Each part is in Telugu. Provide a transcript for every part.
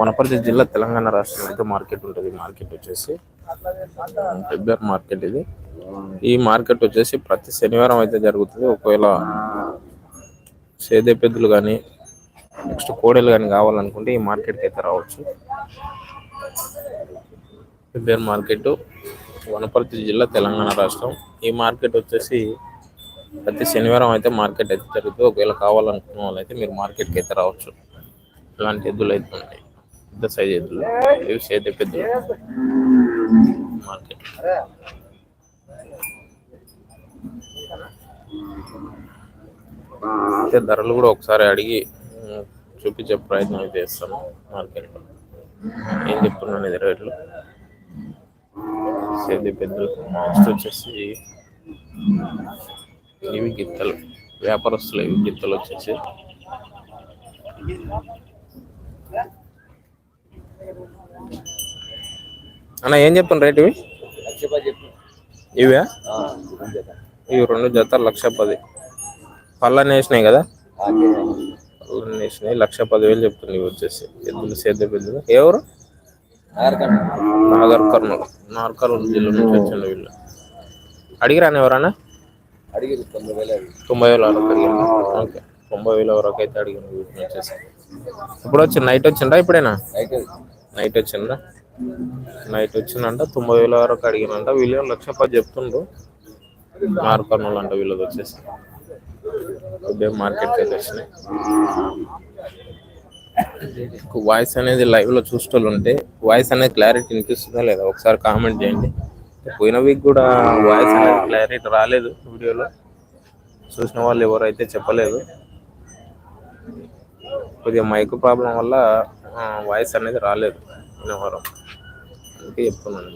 వనపర్తి జిల్లా తెలంగాణ రాష్ట్రం అయితే మార్కెట్ ఉంటుంది. మార్కెట్ వచ్చేసి పెబ్బేర్ మార్కెట్ ఇది. ఈ మార్కెట్ వచ్చేసి ప్రతి శనివారం అయితే జరుగుతుంది. ఒకవేళ సేదే పెద్దలు కానీ నెక్స్ట్ కోడలు కానీ కావాలనుకుంటే ఈ మార్కెట్కి అయితే రావచ్చు. పెబ్బేర్ మార్కెట్ వనపర్తి జిల్లా తెలంగాణ రాష్ట్రం. ఈ మార్కెట్ వచ్చేసి ప్రతి శనివారం అయితే మార్కెట్ అయితే జరుగుతుంది. ఒకవేళ కావాలనుకున్న వాళ్ళు అయితే మీరు మార్కెట్కి అయితే రావచ్చు. ఇలాంటి ఎద్దులు అయితే ఉన్నాయి. పెద్ద సైజ్ ఎద్దులు ఇవి సేద పెద్ద మార్కెట్ అయితే ధరలు కూడా ఒకసారి అడిగి చూపించే ప్రయత్నం అయితే చేస్తాను మార్కెట్లో ఏం చెప్తున్నాను ఇది రేట్లు. సేది పెద్దలు మాస్ట్ వచ్చేసి ఇవి గిత్తలు. వ్యాపారస్తులు ఇవి గిత్తలు వచ్చేసి అన్న ఏం చెప్పండి రేట్ ఇవి? ఇవే? ఇవి రెండు జతలు లక్ష పది. పళ్ళని వేసినాయి కదా? పళ్ళని వేసినాయి లక్ష పదివేలు చెప్తుంది ఇవి వచ్చేసి. ఎద్దులు సేద్య పెద్దలు ఎవరు నాగర్ కర్నూలు నాగర్ కర్నూలు జిల్లా నుంచి వచ్చింది వీళ్ళు. అడిగిరాను ఎవరన్నా? అడిగి తొంభై వేల వరకు అడిగాను ఓకే. తొంభై వేల వరకు అయితే అడిగాను వీటిని వచ్చేసి. ఇప్పుడు వచ్చింది? నైట్ వచ్చిందా ఇప్పుడేనా? నైట్ వచ్చిందా? నైట్ వచ్చిందంట తొంభై వేల వరకు అడిగినంట వీళ్ళు లక్ష పది చెప్తుండ్రు. మార్కర్నూలు అంట వీళ్ళది వచ్చేసి. ఉదయం మార్కెట్కి అయితే వచ్చినాయి. వాయిస్ అనేది లైవ్లో చూసేటోళ్ళు ఉంటే వాయిస్ అనేది క్లారిటీ వినిపిస్తుందా లేదా? ఒకసారి కామెంట్ చేయండి. పోయిన వీక్ కూడా వాయిస్ అనేది క్లారిటీ రాలేదు వీడియోలో. చూసిన వాళ్ళు ఎవరైతే చెప్పలేదు. కొద్దిగా మైక్ ప్రాబ్లం వల్ల వాయిస్ అనేది రాలేదు. పోయిన వారం అందుకే చెప్తున్నాను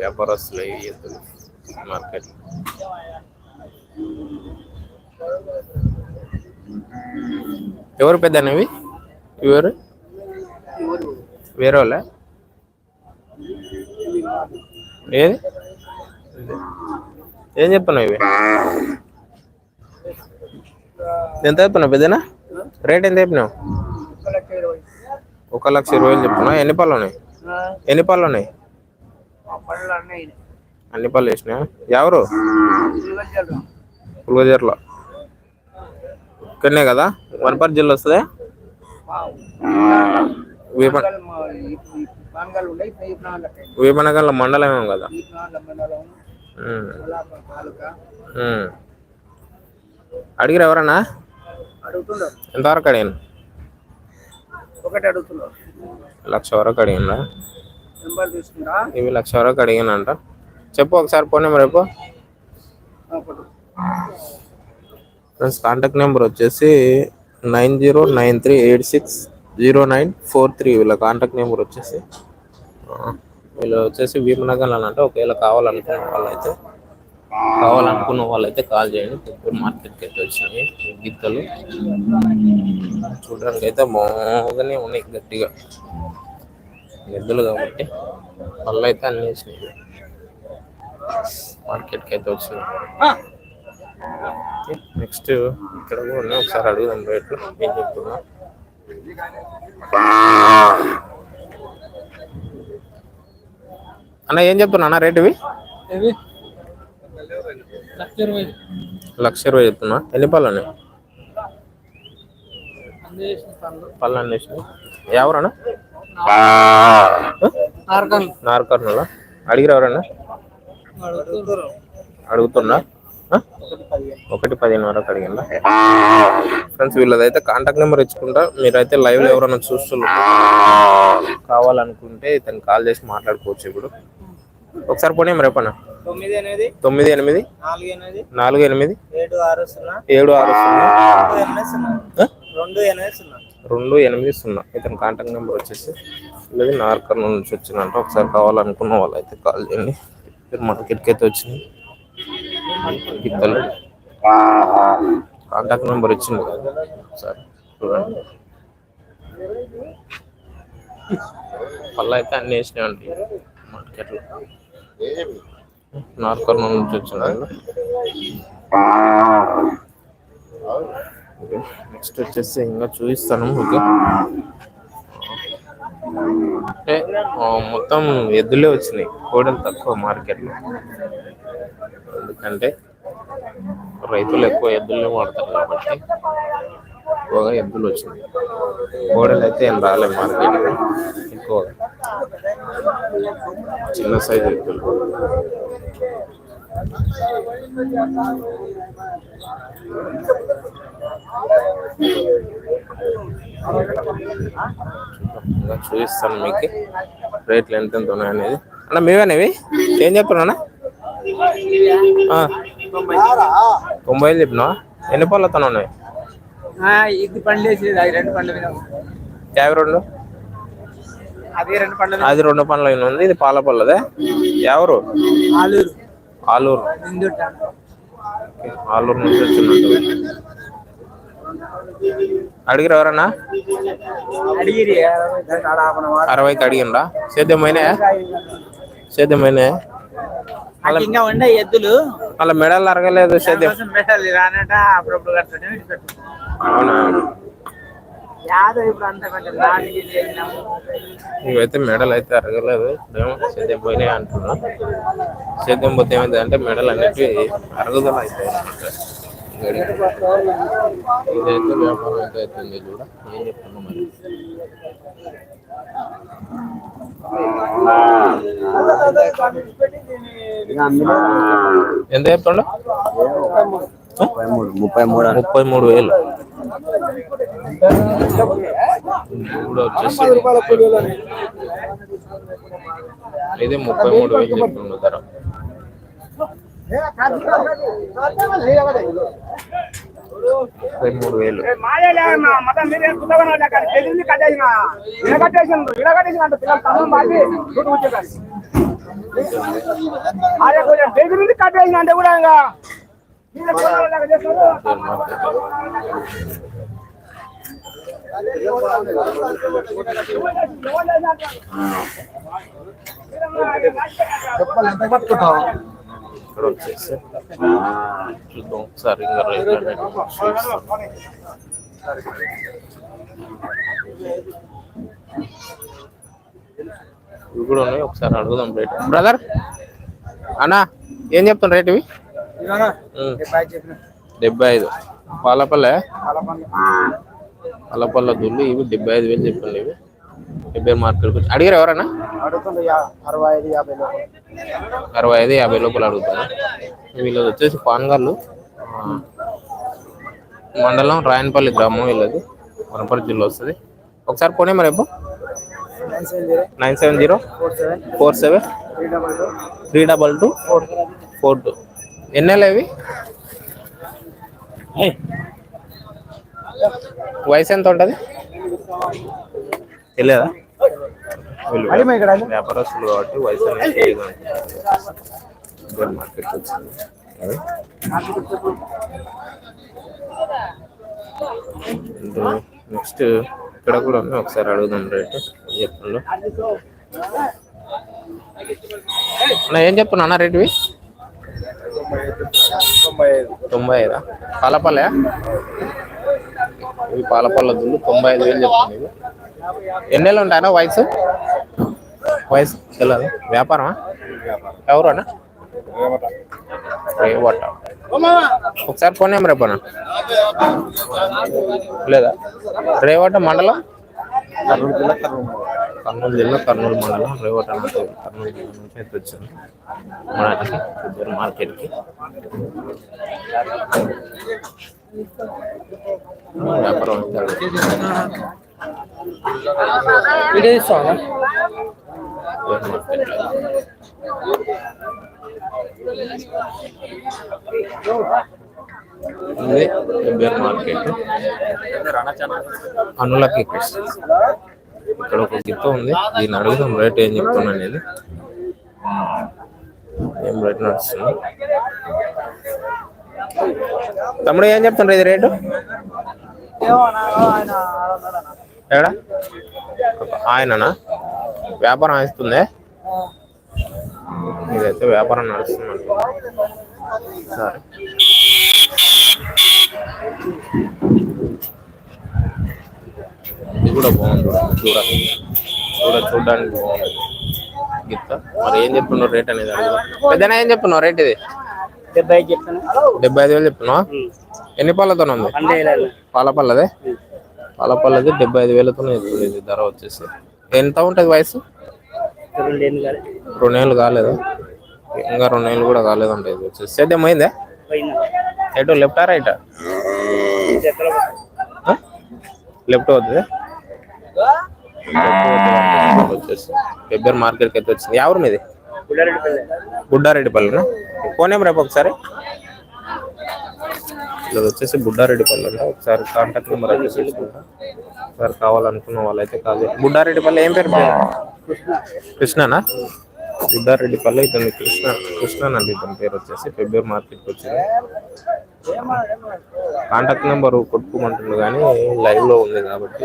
వ్యాపారస్తులు ఎద్దులు మార్కెట్. ఎవరు పెద్దనవి ఎవరు? వేరే వాళ్ళ? ఏది? ఏం చెప్తున్నావు ఇవి? ఎంత చెప్తున్నావు పెద్దనా? రేట్ ఎంత చెప్పినావు? ఒక లక్ష ఇరవై వేలు చెప్తున్నావు ఎన్ని పళ్ళు ఉన్నాయి? ఎన్ని పళ్ళు ఉన్నాయి? అన్ని పళ్ళు వేసినా ఎవరు? పుల్గజర్లో ఇక్కడనే కదా? వనపర్తి జిల్లా వస్తుంది? వీప వీపనగర్ల మండలం. ఏమో కదా. అడిగిరా ఎవరన్నా? అడుగుతున్నారు. ఎంతవరకు అడిగాను ఒకటి అడుగుతున్నారు. లక్ష వరకు అడిగిందా? నెంబర్ తీసుకుంటా. ఇవి లక్ష వరకు అడిగానంట చెప్పు ఒకసారి ఫోన్ నెంబర్ రేపు ఫ్రెండ్స్ కాంటాక్ట్ నెంబర్ వచ్చేసి nine zero nine three eight six zero nine four three వీళ్ళ కాంటాక్ట్ నెంబర్ వచ్చేసి వీళ్ళు వచ్చేసి భీమనగర్ అని అంటే ఒకవేళ కావాలనుకున్న వాళ్ళైతే కావాలనుకున్న వాళ్ళైతే కాల్ చేయండి. పెద్దూరు మార్కెట్కి అయితే వచ్చినాయి గిత్తలు. చూడడానికి అయితే బాగానే ఉన్నాయి గట్టిగా. ఎద్దులు కాబట్టి వాళ్ళు అయితే అన్ని వేసినాయి మార్కెట్కి అయితే వచ్చినాయి. నెక్స్ట్ ఇక్కడ కూడా ఉన్నాయి. ఒకసారి అడుగుదాం రేట్లు. ఏం చెప్తున్నా? అన్న ఏం చెప్తున్నా అన్న రేట్ లక్ష ఇరవై చెప్తున్నా ఎన్ని పళ్ళు ఉన్నాయి? అందేసిన పనులు పళ్ళు. అన్ని ఎవరన్నా? నార్కర్నూలా అడిగిరా ఎవరన్నా? అడుగుతున్నా? ఒకటి పదిహేను వరకు అడిగిందా? ఫ్రెండ్స్ వీళ్ళదైతే కాంటాక్ట్ నెంబర్ ఇచ్చుకుంటా. మీరైతే లైవ్లో ఎవరైనా చూస్తున్నారు కావాలనుకుంటే ఇతను కాల్ చేసి మాట్లాడుకోవచ్చు ఇప్పుడు. ఒకసారి పోనీ రేపన్నా. తొమ్మిది అనేది తొమ్మిది ఎనిమిది నాలుగు ఎనిమిది నాలుగు ఎనిమిది ఏడు ఆరు సున్నా ఏడు ఆరు సున్నా. రెండు ఎనిమిది సున్నా? రెండు ఎనిమిది సున్నా. రెండు ఎనిమిది సున్నా. ఇతని కాంటాక్ట్ నెంబర్ వచ్చేసి లేదు నార్కర్నూలు నుంచి వచ్చిందంట. ఒకసారి కావాలనుకున్న వాళ్ళు అయితే కాల్ చేయండి. మీరు మార్కెట్కి అయితే వచ్చింది. గిత్తలు కాంటాక్ట్ నెంబర్ ఇచ్చింది కదా. ఒకసారి చూడండి. పళ్ళు అయితే అన్ని వేసినాయండి. మార్కెట్లో. నార్కర్నూలు నుంచి వచ్చిందండి ఓకే నెక్స్ట్ వచ్చేసి ఇంకా చూపిస్తాను ఓకే అంటే మొత్తం ఎద్దులే వచ్చినాయి. కోడలు తక్కువ మార్కెట్లో. ఎందుకంటే రైతులు ఎక్కువ ఎద్దులనే వాడతారు కాబట్టి ఎక్కువగా ఎద్దులు వచ్చినాయి. కోడలు అయితే ఏం రాలేదు మార్కెట్లో. ఎక్కువగా. చిన్న సైజు ఎద్దులు. చూపిస్తాను మీకు. రేట్లు ఎంత ఎంత ఉన్నాయి అనేది. అన్న మీవేనేవి ఏం చెప్తున్నా తొంభై చెప్పినా ఎన్ని పళ్ళతో ఉన్నాయి? ఇది పండ్లు వేసేది అది రెండు పండ్ల యాభై రెండు? అది రెండు పండ్ల అది రెండు అయిన ఉంది ఇది పాల పళ్ళదే? ఎవరు? ఆలూరు. ఆలూరు. ఆలూరు నుంచి వచ్చినట్టు అడిగిరు ఎవరన్నా? అడిగిరి అరవైకి అడిగిండ్రా సేద్యమైన సేద్యమైన ఇంకా ఉండే ఎద్దులు. అలా మెడల్ అరగలేదు సేద్యం. అవునా? ఇవైతే మెడల్ అయితే అరగలేదు. సేద్యం పోయినాయి అంటున్నా. సేద్యం పోతే ఏమైంది అంటే మెడల్ అనేవి అరుగుదల అవుతాయి ఇదైతే వ్యాపారం అయితే అవుతుంది చూడ. ఏం చెప్తున్నా మరి? ఎంత చెప్తుండ? ముప్పై మూడు. ముప్పై మూడు వేలు. కూడా వచ్చేసి అయితే ముప్పై మూడు వేలు చెప్తుండు ధర. ముప్పై మూడు వేలు. అంటే కూడా ఇంకా ఇక్కడ వచ్చేసి చూద్దాం ఒకసారి ఇంకా రైతు ఇవి కూడా ఉన్నాయి ఒకసారి అడుగుదాం రేట్. బ్రదర్ అన్నా ఏం చెప్తాను రేట్ ఇవి? డెబ్బై ఐదు పాలపల్లె? పాలపల్ల. దుల్లు ఇవి డెబ్బై ఐదు వేలు చెప్పండి ఇవి. డెబ్బై మార్కెట్కి వచ్చి అడిగారు ఎవరన్నా? అడుగుతుంది అరవై ఐదు యాభై లోపల. అడుగుతున్నా వీళ్ళది వచ్చేసి పాన్గాళ్ళు మండలం రాయనపల్లి గ్రామం వీళ్ళది. వనపర్తి జిల్లా వస్తుంది. ఒకసారి పోనీ మరి రేపు nine seven zero. Four seven. Three double two four two. ఎన్నెళ్ళు ఇవి వయసు ఎంత ఉంటుంది? తెలియదా వీళ్ళు అడిమ ఇక్కడ అడిమ. వ్యాపారస్తులు కాబట్టి వయసు మార్కెట్. నెక్స్ట్ ఇక్కడ కూడా ఉంది. ఒకసారి అడుగుదాం రేటు. అన్న ఏం చెప్తున్నా అన్న రేటువి? తొంభై ఐదు. ఐదా పాలపల్లె? ఇవి పాలపల్ల దుళ్ళు తొంభై ఐదు వేలు చెప్తుంది ఇవి. ఎన్నేళ్ళు ఉంటాయన్నా వయసు? వయసు తెలియదు వ్యాపారమా? ఎవరు అన్న రేవట ఒకసారి ఫోన్ నెంబర్ చెప్పనా? లేదా? రేవట మండలం. కర్నూలు జిల్లా కర్నూలు మండలం రేవట నుంచి కర్నూలు జిల్లా నుంచి అయితే వచ్చింది మనకి మార్కెట్కి. వ్యాపారం వీడియో ఇది మార్కెట్ అనులకి ఇక్కడ ఒక గిత్త ఉంది. దీన్ని అడుగుదాం రేట్ ఏం చెప్తాను అనేది. ఏం రేట్ నడుస్తుంది? తమ్ముడు ఏం చెప్తుండ్రు ఇది రేటు? ఎక్కడ ఆయననా? వ్యాపారం వేస్తుందే ఇదైతే వ్యాపారం నడుస్తుంది సరే. ఇది కూడా బాగుంది చూడండి చూడ చూడడానికి బాగుంది. గిత్త మరి ఏం చెప్తున్నావు రేట్ అనేది అడుగు పెద్దనా ఏం చెప్తున్నావు రేట్ ఇది? డెబ్బై ఐదు చెప్తాను డెబ్బై ఐదు వేలు చెప్తున్నావా? ఎన్ని పళ్ళతో ఉంది? పాల పళ్ళదే పాల పళ్ళది డెబ్బై ఐదు వేలతో ఇది ధర వచ్చేసి. ఎంత ఉంటుంది వయసు? రెండేళ్ళు కాలేదు? ఇంకా రెండేళ్ళు కూడా కాలేదంట ఇది వచ్చేసి. సేద్యం అయిందే ఎటు లెఫ్టా రైటా? లెఫ్ట్ అవుతుంది వచ్చేసి మార్కెట్ మార్కెట్కి అయితే వచ్చింది. ఎవరు మీది గుడ్డారెడ్డిపల్లెనా ఫోన్ ఏం రేపు ఒకసారి. ఇది వచ్చేసి బుడ్డారెడ్డిపల్లి ఒకసారి కాంటాక్ట్ నెంబర్ వచ్చేసి ఒకసారి కావాలనుకున్న వాళ్ళైతే కాదు చేయండి. ఏం పేరు పేరు? కృష్ణనా? బుడ్డారెడ్డిపల్లి ఇతని కృష్ణ కృష్ణనండి ఇతని పేరు వచ్చేసి ఫిబ్రవరి మార్కెట్కి వచ్చింది. కాంటాక్ట్ నెంబర్ కొట్టుకోమంటుంది కానీ లైవ్లో ఉంది కాబట్టి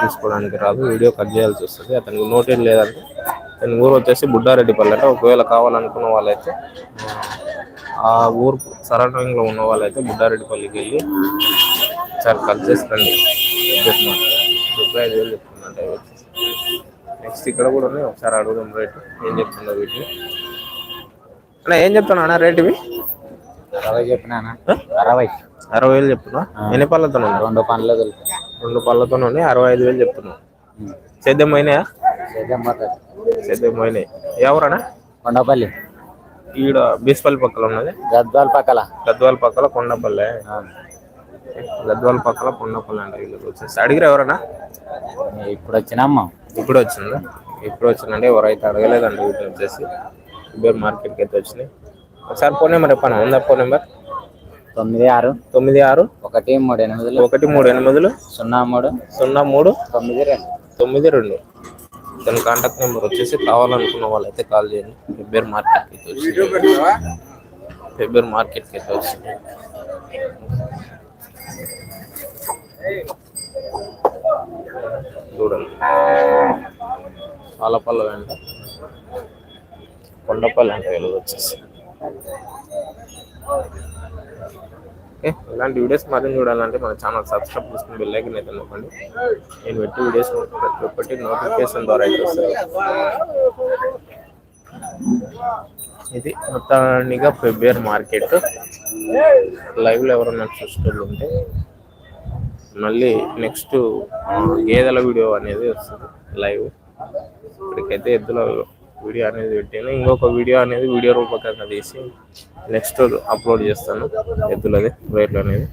తీసుకోవడానికి రాదు. వీడియో కట్ చేయాల్సి వస్తుంది. అతనికి నోటెడ్ లేదంటే అతని ఊరు వచ్చేసి బుడ్డారెడ్డిపల్లి అంటే. ఒకవేళ కావాలనుకున్న వాళ్ళైతే ఆ ఊరు సరౌండింగ్లో ఉన్న వాళ్ళైతే బుడ్డారెడ్డిపల్లికి వెళ్ళి సార్ కట్ చేస్తాండి డెబ్బై ఐదు వేలు చెప్తుందంటే నెక్స్ట్ ఇక్కడ కూడా ఉన్నాయి. ఒకసారి అడుగుదాం రేటు. ఏం చెప్తుందో వీటిని? అన్న ఏం చెప్తున్నా అన్న రేట్ ఇవి? అరవై చెప్పినా? అరవై. అరవై వేలు చెప్తున్నా. ఎన్ని పళ్ళతో రెండు తెలుసు. రెండు పళ్ళతో ఉన్నాయి. అరవై ఐదు వేలు చెప్తున్నావు సేద్యం అయినాయా సేద్యం అయినాయి ఎవరన్నా? కొండపల్లి. ఈడ బీస్పల్లి పక్కల ఉన్నది. గద్వాల పక్కల. గద్వాల పక్కల కొండపల్లె. గద్వాల పక్కల కొండపల్లి అంటే వీళ్ళకి వచ్చేసి. అడిగిరా ఎవరన్నా? ఇప్పుడు వచ్చినమ్మ ఇప్పుడు వచ్చిందా ఇప్పుడు వచ్చిందంటే ఎవరైతే అడగలేదండి వీటిని వచ్చేసి ఇద్దరు మార్కెట్కి అయితే వచ్చినాయి. ఒకసారి ఫోన్ నెంబర్ చెప్పాను? ఉందా ఫోన్ నెంబర్? తొమ్మిది ఆరు. తొమ్మిది ఆరు. ఒకటి మూడు ఎనిమిదిలు. ఒకటి మూడు ఎనిమిదిలు. సున్నా మూడు. సున్నా మూడు. తొమ్మిది రెండు. తొమ్మిది రెండు. దాని కాంటాక్ట్ నెంబర్ వచ్చేసి కావాలనుకున్న వాళ్ళైతే కాల్ చేయండి. ఫిబ్రవరి మార్కెట్కి అయితే వచ్చి ఫిబ్రవరి మార్కెట్కి అయితే వచ్చింది చూడండి. పాలపల్ల వెంట కొండపల్లి అంటే వెలుగు వచ్చేసి. ఓకే ఇలాంటి వీడియోస్ మరిన్ని చూడాలంటే మన ఛానల్ సబ్స్క్రైబ్ చేసుకుని బెల్ ఐకన్ అయితే నొక్కండి. నేను పెట్టి వీడియోస్ ప్రతి ఒక్కటి నోటిఫికేషన్ ద్వారా అయితే వస్తుంది ఇది మొత్తానిగా ఫిబ్రవరి మార్కెట్ లైవ్లో ఎవరన్నా చూసేటోళ్ళు ఉంటే మళ్ళీ నెక్స్ట్ గేదెల వీడియో అనేది వస్తుంది లైవ్. ఇప్పటికైతే ఎద్దుల వీడియో అనేది పెట్టాను. ఇంకొక వీడియో అనేది వీడియో రూపకంగా తీసి నెక్స్ట్ అప్లోడ్ చేస్తాను. ఎద్దులది రేట్లు అనేది.